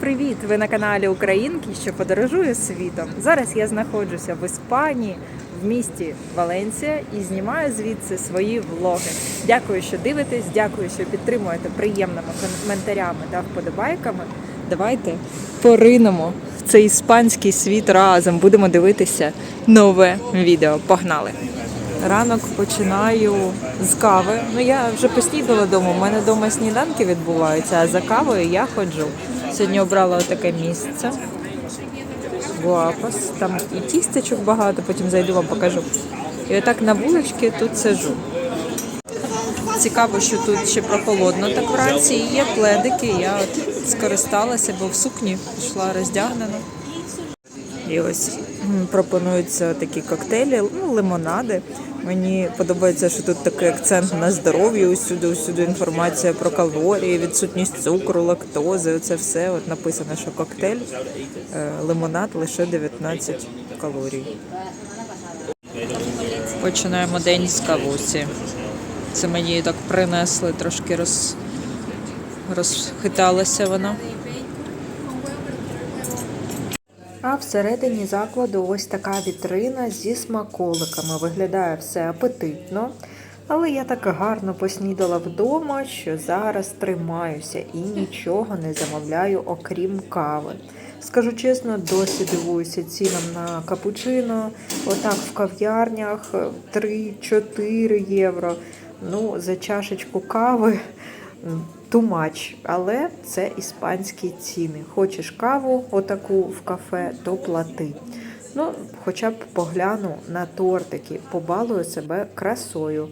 привіт! Ви на каналі Українки, що подорожує світом. Зараз я знаходжуся в Іспанії, в місті Валенсія і знімаю звідси свої влоги. Дякую, що дивитесь, дякую, що підтримуєте приємними коментарями та вподобайками. Давайте поринемо в цей іспанський світ разом. Будемо дивитися нове відео. Погнали! Ранок починаю з кави. Ну я вже поснідала вдома. У мене вдома сніданки відбуваються, а за кавою я ходжу. Сьогодні обрала таке місце. Гуапас. Там і тістечок багато, потім зайду вам покажу. І отак на вуличці тут сижу. Цікаво, що тут ще прохолодно так вранці. І є пледики. Я от скористалася, бо в сукні пішла роздягнена. І ось пропонуються такі коктейлі, ну, лимонади. Мені подобається, що тут такий акцент на здоров'я. Усюди, усюди інформація про калорії, відсутність цукру, лактози. Це все от написано, що коктейль, е, лимонад лише 19 калорій. Починаємо день з кавусі. Це мені так принесли, трошки роз... розхиталася вона. А всередині закладу ось така вітрина зі смаколиками. Виглядає все апетитно. Але я так гарно поснідала вдома, що зараз тримаюся і нічого не замовляю, окрім кави. Скажу чесно, досі дивуюся цінам на капучино. Отак в кав'ярнях 3-4 євро. Ну, за чашечку кави much, але це іспанські ціни. Хочеш каву отаку в кафе, то плати. Ну, хоча б погляну на тортики, побалую себе красою.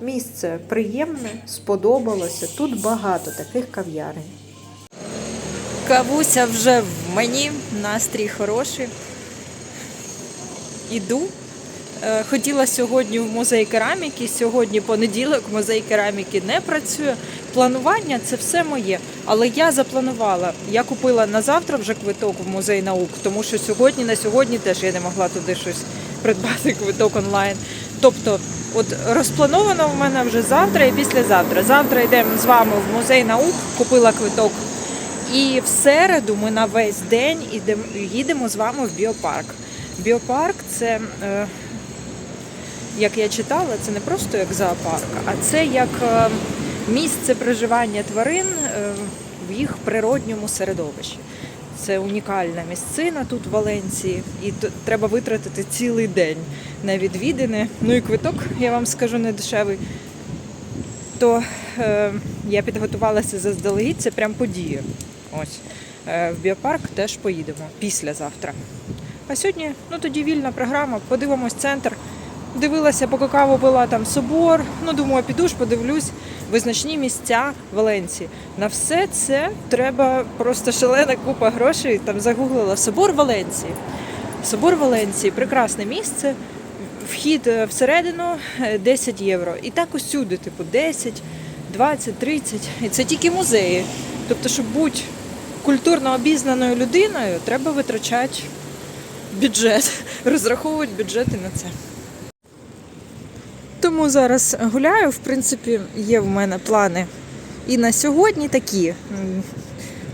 Місце приємне, сподобалося. Тут багато таких кав'ярень. Кавуся вже в мені, настрій хороший. Іду. Е, Хотіла сьогодні в музей кераміки. Сьогодні понеділок, музей кераміки не працює. Планування це все моє. Але я запланувала. Я купила на завтра вже квиток в музей наук, тому що сьогодні на сьогодні теж я не могла туди щось придбати квиток онлайн. Тобто, от розплановано в мене вже завтра і післязавтра. Завтра йдемо з вами в музей наук, купила квиток. І в середу ми на весь день їдемо з вами в біопарк. Біопарк це, е, як я читала, це не просто як зоопарк, а це як е, місце проживання тварин е, в їх природньому середовищі. Це унікальна місцина тут в Валенції, і треба витратити цілий день на відвідини. Ну і квиток, я вам скажу, не дешевий. То е, я підготувалася заздалегідь, це прям подія. Ось. Е, в біопарк теж поїдемо післязавтра. А сьогодні, ну тоді вільна програма, подивимось центр. Дивилася, поки каву пила там собор. Ну, думаю, піду ж, подивлюсь визначні місця Валенції. На все це треба просто шалена купа грошей. Там загуглила собор Валенції. Собор Валенції прекрасне місце. Вхід е, всередину е, 10 євро. І так усюди, типу, 10, 20, 30. І це тільки музеї. Тобто, щоб бути культурно обізнаною людиною, треба витрачати бюджет, розраховувати бюджети на це. Тому зараз гуляю. В принципі, є в мене плани і на сьогодні такі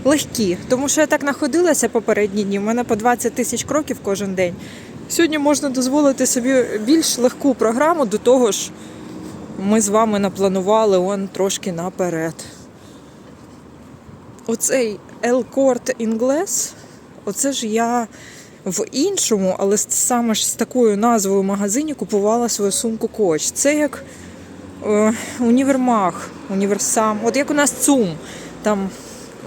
легкі. Тому що я так находилася попередні дні. У мене по 20 тисяч кроків кожен день. Сьогодні можна дозволити собі більш легку програму, до того ж, ми з вами напланували он трошки наперед. Оцей El Corte Inglés, оце ж я в іншому, але саме ж з такою назвою магазині купувала свою сумку Коч. Це як е, універмаг, універсам. От як у нас ЦУМ. Там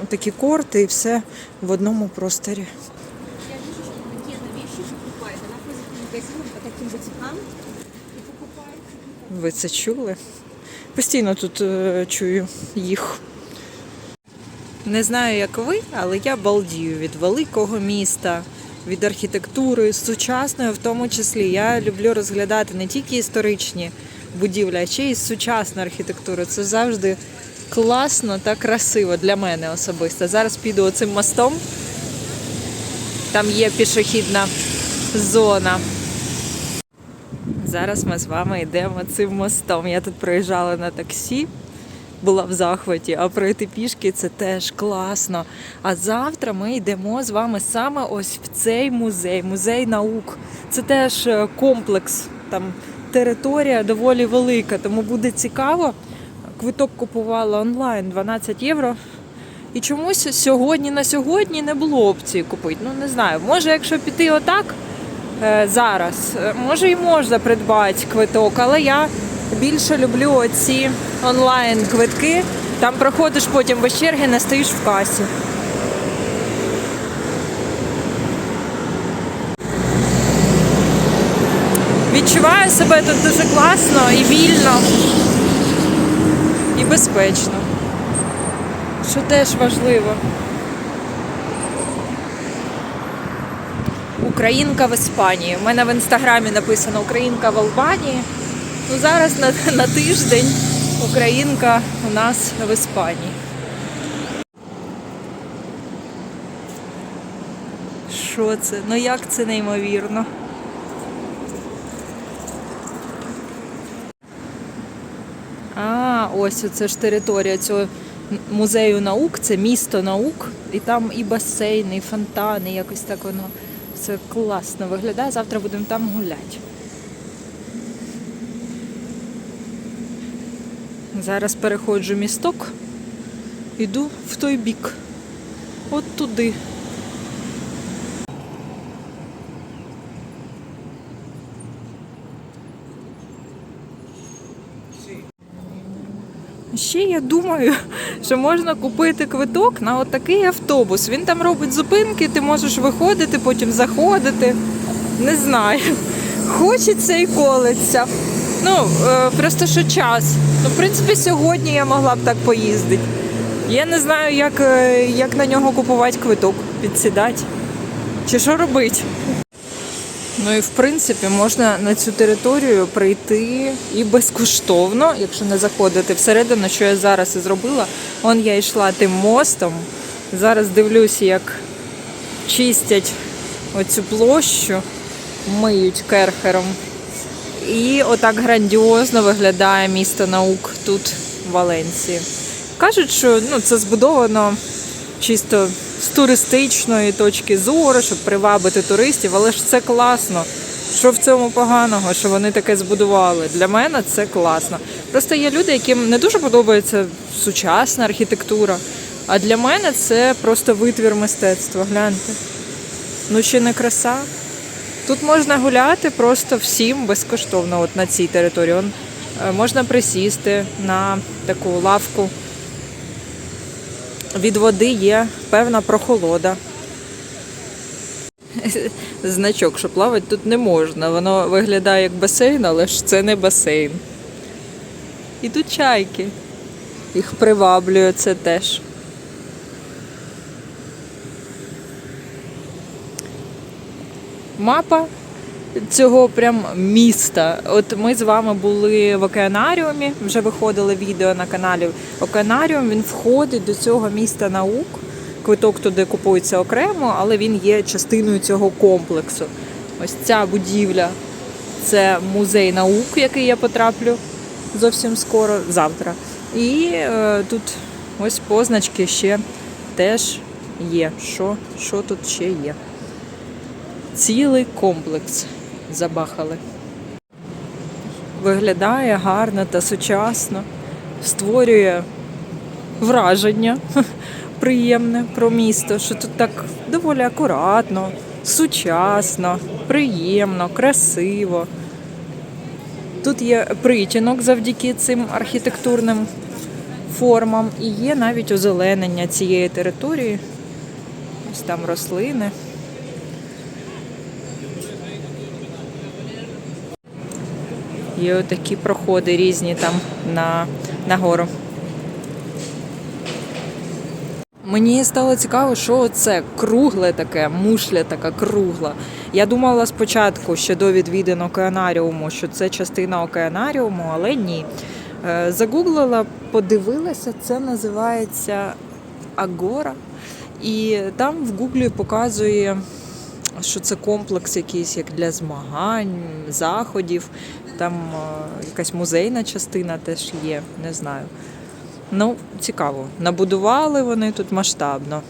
такі корти і все в одному просторі. Я вижу, что какие-то вещи покупает. Она ходит по магазинам по таким бутикам и покупает. Ви це чули? Постійно тут е, чую їх. Не знаю, як ви, але я балдію від великого міста, від архітектури, сучасної в тому числі. Я люблю розглядати не тільки історичні будівлі, а ще й сучасну архітектуру. Це завжди класно та красиво для мене особисто. Зараз піду оцим мостом. Там є пішохідна зона. Зараз ми з вами йдемо цим мостом. Я тут проїжджала на таксі. Була в захваті, а пройти пішки це теж класно. А завтра ми йдемо з вами саме ось в цей музей, музей наук. Це теж е, комплекс, там територія доволі велика, тому буде цікаво. Квиток купувала онлайн 12 євро. І чомусь сьогодні на сьогодні не було опції купити. Ну не знаю, може, якщо піти отак е, зараз, е, може і можна придбати квиток, але я більше люблю оці онлайн квитки. Там проходиш потім без черги, не стоїш в касі. Відчуваю себе тут дуже класно і вільно, і безпечно що теж важливо. Українка в Іспанії. У мене в інстаграмі написано Українка в Албанії. Ну зараз на, на тиждень Українка у нас в Іспанії. Що це? Ну як це неймовірно? А, ось це ж територія цього музею наук, це місто наук, і там і басейни, і фонтани, якось так воно все класно виглядає. Завтра будемо там гуляти. Зараз переходжу місток, іду в той бік. От туди. Ще я думаю, що можна купити квиток на отакий автобус. Він там робить зупинки, ти можеш виходити, потім заходити. Не знаю. Хочеться і колеться. Ну, е, просто що час. Ну, в принципі, сьогодні я могла б так поїздити. Я не знаю, як, е, як на нього купувати квиток, підсідати. Чи що робити. Ну і в принципі можна на цю територію прийти і безкоштовно, якщо не заходити всередину, що я зараз і зробила. Он я йшла тим мостом. Зараз дивлюся, як чистять оцю площу, миють керхером. І отак грандіозно виглядає місто наук тут, в Валенції. Кажуть, що ну, це збудовано чисто з туристичної точки зору, щоб привабити туристів, але ж це класно. Що в цьому поганого, що вони таке збудували? Для мене це класно. Просто є люди, яким не дуже подобається сучасна архітектура. А для мене це просто витвір мистецтва. Гляньте. Ну чи не краса? Тут можна гуляти просто всім безкоштовно, от на цій території. Он, е, можна присісти на таку лавку від води є певна прохолода. Значок, що плавати тут не можна. Воно виглядає як басейн, але ж це не басейн. І тут чайки. Їх приваблює це теж. Мапа цього прям міста. От ми з вами були в океанаріумі, вже виходили відео на каналі. Океанаріум він входить до цього міста наук. Квиток туди купується окремо, але він є частиною цього комплексу. Ось ця будівля це музей наук, в який я потраплю зовсім скоро, завтра. І е, тут ось позначки ще теж є. Що, що тут ще є? Цілий комплекс забахали. Виглядає гарно та сучасно, створює враження приємне про місто, що тут так доволі акуратно, сучасно, приємно, красиво. Тут є притінок завдяки цим архітектурним формам і є навіть озеленення цієї території. Ось там рослини. Є отакі проходи різні там на, на гору. Мені стало цікаво, що це кругле таке, мушля така кругла. Я думала спочатку ще до відвідин океанаріуму, що це частина океанаріуму, але ні. Е, Загуглила, подивилася, це називається Агора. І там в Гуглі показує, що це комплекс якийсь як для змагань, заходів. Там е, якась музейна частина теж є, не знаю. Ну, цікаво. Набудували вони тут масштабно.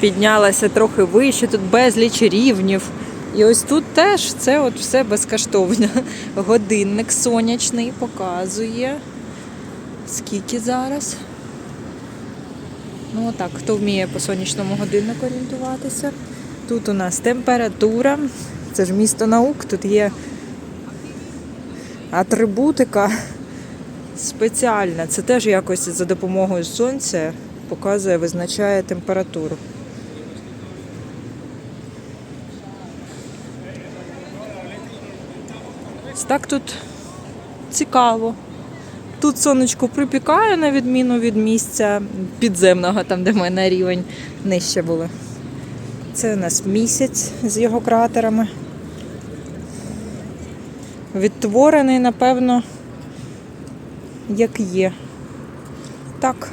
Піднялася трохи вище, тут безліч рівнів. І ось тут теж це от все безкоштовно. Годинник сонячний показує. Скільки зараз? Ну, отак, хто вміє по сонячному годиннику орієнтуватися. Тут у нас температура. Це ж місто наук, тут є атрибутика спеціальна. Це теж якось за допомогою сонця показує, визначає температуру. Так тут цікаво. Тут сонечко припікає на відміну від місця підземного, там де ми на рівень нижче були. Це у нас місяць з його кратерами. Відтворений, напевно, як є. Так.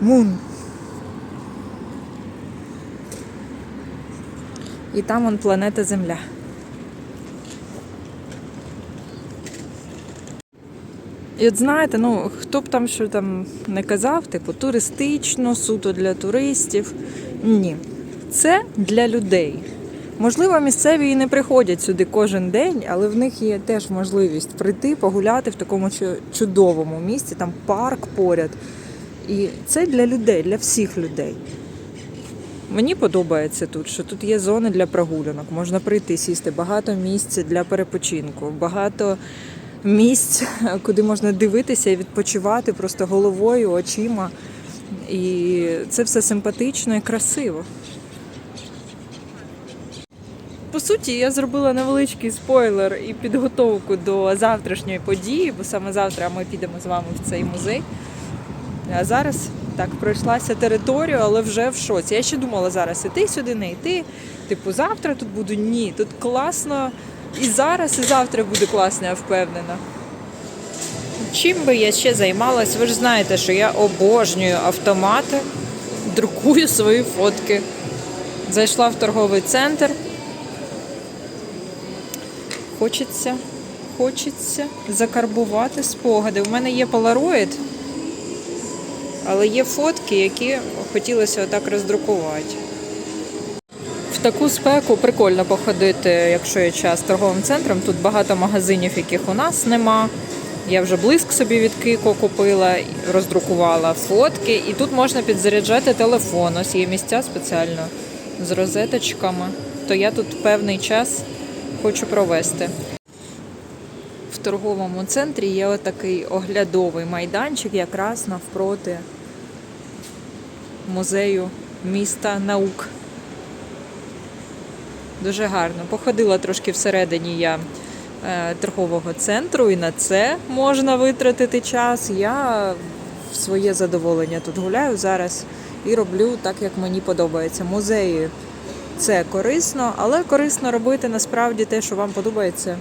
Мун. І там вон планета Земля. І от знаєте, ну хто б там що там не казав, типу туристично, суто для туристів. Ні. Це для людей. Можливо, місцеві і не приходять сюди кожен день, але в них є теж можливість прийти, погуляти в такому чудовому місці, там парк поряд. І це для людей, для всіх людей. Мені подобається тут, що тут є зони для прогулянок. Можна прийти, сісти, багато місць для перепочинку, багато місць, куди можна дивитися і відпочивати просто головою, очима. І це все симпатично і красиво. По суті, я зробила невеличкий спойлер і підготовку до завтрашньої події, бо саме завтра ми підемо з вами в цей музей. А зараз так пройшлася територію, але вже в шоці. Я ще думала зараз іти сюди, не йти. Типу, завтра тут буду. Ні, тут класно. І зараз, і завтра буде класно, я впевнена. Чим би я ще займалась? Ви ж знаєте, що я обожнюю автомати, друкую свої фотки. Зайшла в торговий центр. Хочеться, хочеться закарбувати спогади. У мене є полароїд, але є фотки, які хотілося отак роздрукувати. В таку спеку прикольно походити, якщо є час торговим центром. Тут багато магазинів, яких у нас нема. Я вже блиск собі від Кико купила, роздрукувала фотки, і тут можна підзаряджати телефон. Ось є місця спеціально з розеточками. То я тут певний час хочу провести. В торговому центрі є отакий оглядовий майданчик, якраз навпроти музею міста наук. Дуже гарно. Походила трошки всередині я е, торгового центру, і на це можна витратити час. Я в своє задоволення тут гуляю зараз і роблю так, як мені подобається. Музеї це корисно, але корисно робити насправді те, що вам подобається.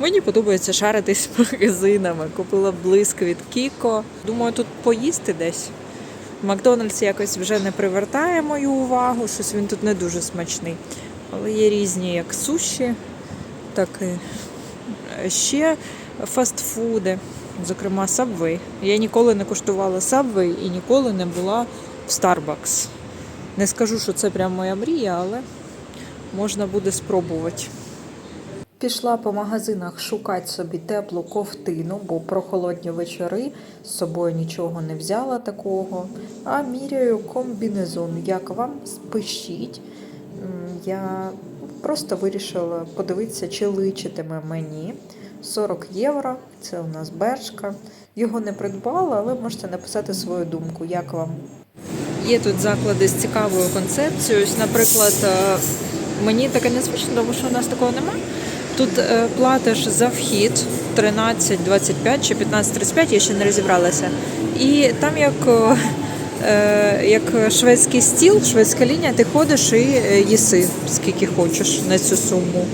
Мені подобається шаритись магазинами. Купила блиск від Кіко. Думаю, тут поїсти десь. Макдональдс якось вже не привертає мою увагу, щось він тут не дуже смачний. Але є різні як суші, так і е, ще фастфуди, зокрема Subway. Я ніколи не куштувала Subway і ніколи не була в Starbucks. Не скажу, що це прям моя мрія, але можна буде спробувати. Пішла по магазинах шукати собі теплу ковтину, бо прохолодні вечори з собою нічого не взяла такого. А міряю комбінезон. Як вам спишіть? Я просто вирішила подивитися, чи личитиме мені 40 євро. Це у нас бершка. Його не придбала, але можете написати свою думку, як вам. Є тут заклади з цікавою концепцією. Ось, наприклад, е, мені таке незвично, тому що у нас такого немає. Тут е, платиш за вхід 13,25 чи 15,35, я ще не розібралася. І там як, е, як шведський стіл, шведська лінія, ти ходиш і їси скільки хочеш на цю суму.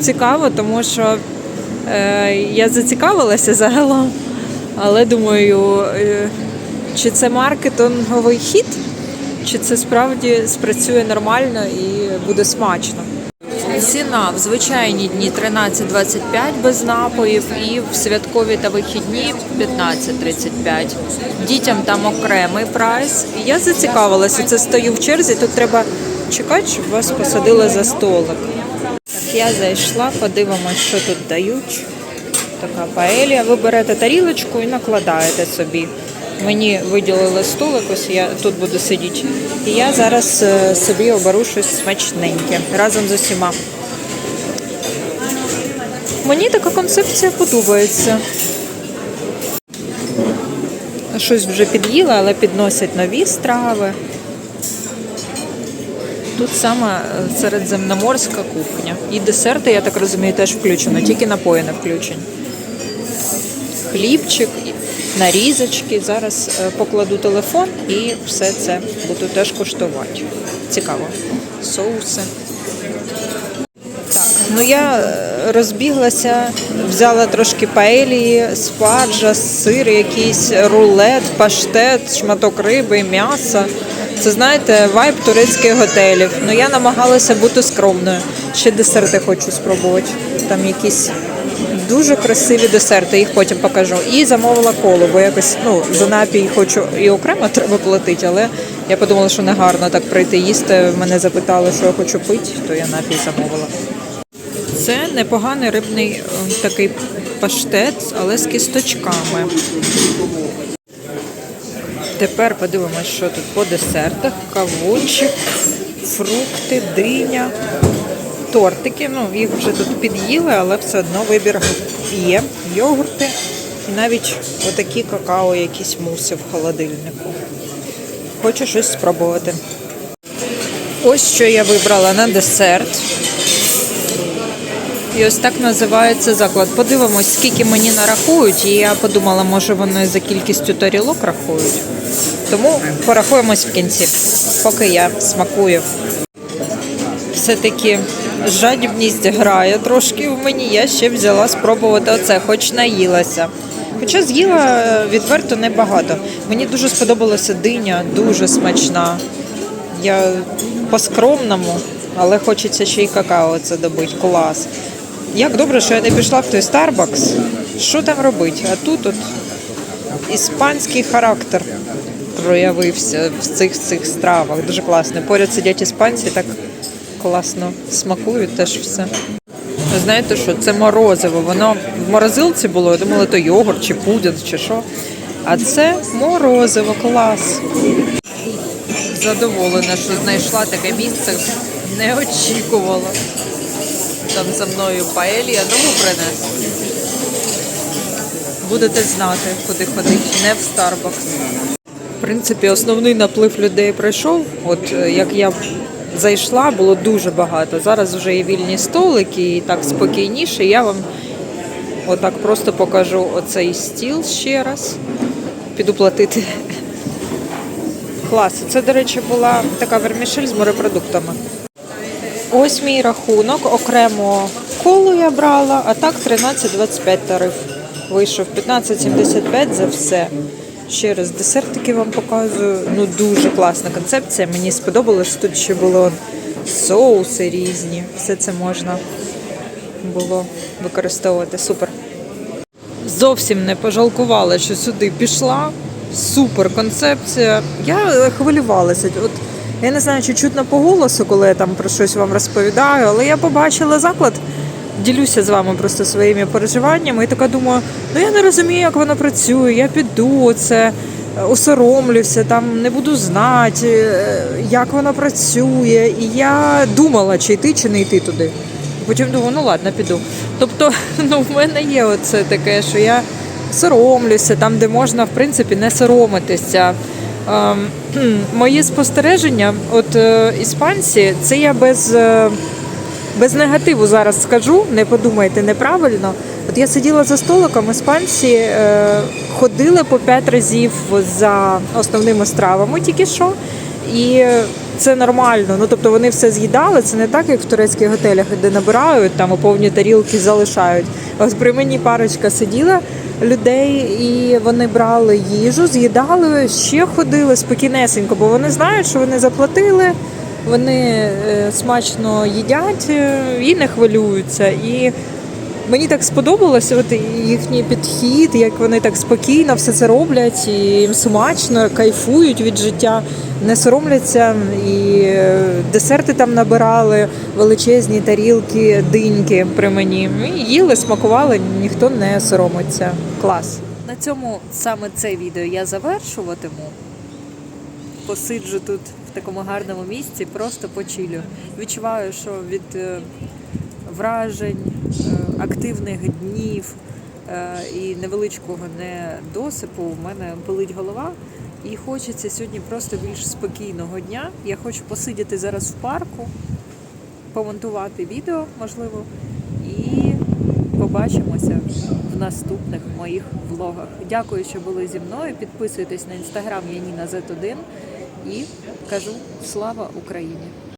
Цікаво, тому що я зацікавилася загалом, але думаю, чи це маркетинговий хід, чи це справді спрацює нормально і буде смачно. Ціна в звичайні дні 13.25 без напоїв і в святкові та вихідні 15.35. Дітям там окремий прайс. Я зацікавилася, це стою в черзі. Тут треба чекати, щоб вас посадили за столик. Так, я зайшла, подивимось, що тут дають. Така паелія. Ви берете тарілочку і накладаєте собі. Мені виділили столик, ось я тут буду сидіти. І я зараз е, собі оберу щось смачненьке разом з усіма. Мені така концепція подобається. Щось вже під'їла, але підносять нові страви. Тут саме середземноморська кухня. І десерти, я так розумію, теж включено, тільки напої не включені. Хлібчик, нарізочки. Зараз е, покладу телефон і все це буду теж куштувати. Цікаво. Соуси. Так, ну я е, розбіглася, взяла трошки паелії, спаржа, сир, якийсь рулет, паштет, шматок риби, м'яса. Це знаєте, вайб турецьких готелів. Ну я намагалася бути скромною. Ще десерти хочу спробувати. Там якісь дуже красиві десерти, їх потім покажу. І замовила коло, бо якось ну за напій хочу і окремо треба платити, але я подумала, що не гарно так прийти їсти. Мене запитали, що я хочу пити, то я напій замовила. Це непоганий рибний е, такий паштет, але з кісточками. Тепер подивимось, що тут по десертах. Кавунчик, фрукти, диня, тортики. Ну, їх вже тут під'їли, але все одно вибір є. Йогурти і навіть отакі какао, якісь муси в холодильнику. Хочу щось спробувати. Ось що я вибрала на десерт. І ось так називається заклад. Подивимось, скільки мені нарахують, і я подумала, може вони за кількістю тарілок рахують. Тому порахуємось в кінці, поки я смакую. Все-таки жадібність грає трошки в мені. Я ще взяла спробувати оце, хоч наїлася. Хоча з'їла е, відверто небагато. Мені дуже сподобалася диня, дуже смачна. Я по-скромному, але хочеться ще й какао це добити. Клас. Як добре, що я не пішла в той Starbucks. Що там робити? А тут от іспанський характер проявився в цих цих стравах. Дуже класно. Поряд сидять іспанці, так класно смакують теж все. Ви знаєте що? Це морозиво. Воно в морозилці було, я думала, то йогурт чи пудінг, чи що. А це морозиво, клас. Задоволена, що знайшла таке місце. Не очікувала. Там за мною паелія нову принес. Будете знати, куди ходити, не в Starbucks. В принципі, основний наплив людей пройшов. От е, як я зайшла, було дуже багато. Зараз вже є вільні столики і так спокійніше. Я вам отак просто покажу оцей стіл ще раз. Піду платити. Клас. Це, до речі, була така вермішель з морепродуктами. Ось мій рахунок. Окремо колу я брала, а так 13,25 тариф. Вийшов 15,75 за все. Ще раз десертики вам показую. Ну дуже класна концепція. Мені сподобалось. Тут ще було соуси різні. Все це можна було використовувати. Супер. Зовсім не пожалкувала, що сюди пішла. Супер концепція. Я хвилювалася. От я не знаю, чи чутно по голосу, коли я там про щось вам розповідаю, але я побачила заклад, ділюся з вами просто своїми переживаннями і така думаю, ну я не розумію, як воно працює, я піду це, осоромлюся, там не буду знати, е, як воно працює. І я думала, чи йти, чи не йти туди. Потім думаю, ну ладно, піду. Тобто, ну в мене є оце таке, що я соромлюся, там, де можна, в принципі, не соромитися. Ем, Мої спостереження, от е, іспанці, це я без, е, без негативу зараз скажу, не подумайте неправильно. От я сиділа за столиком, іспанці е, ходили по п'ять разів за основними стравами тільки що. І це нормально. Ну тобто вони все з'їдали. Це не так, як в турецьких готелях, де набирають там повні тарілки залишають. Ось при мені парочка сиділа людей, і вони брали їжу, з'їдали, ще ходили спокійнесенько, бо вони знають, що вони заплатили. Вони е, смачно їдять е, і не хвилюються. І мені так сподобалося от їхній підхід, як вони так спокійно все це роблять, і їм смачно, кайфують від життя, не соромляться. І е, десерти там набирали, величезні тарілки, диньки при мені. І їли, смакували, ніхто не соромиться. Клас. На цьому саме це відео я завершуватиму. Посиджу тут такому гарному місці, просто почилю. Відчуваю, що від е, вражень, е, активних днів е, і невеличкого недосипу в мене болить голова. І хочеться сьогодні просто більш спокійного дня. Я хочу посидіти зараз в парку, помонтувати відео, можливо, і побачимося в наступних моїх влогах. Дякую, що були зі мною. Підписуйтесь на інстаграм Яніна Z1 і кажу слава Україні!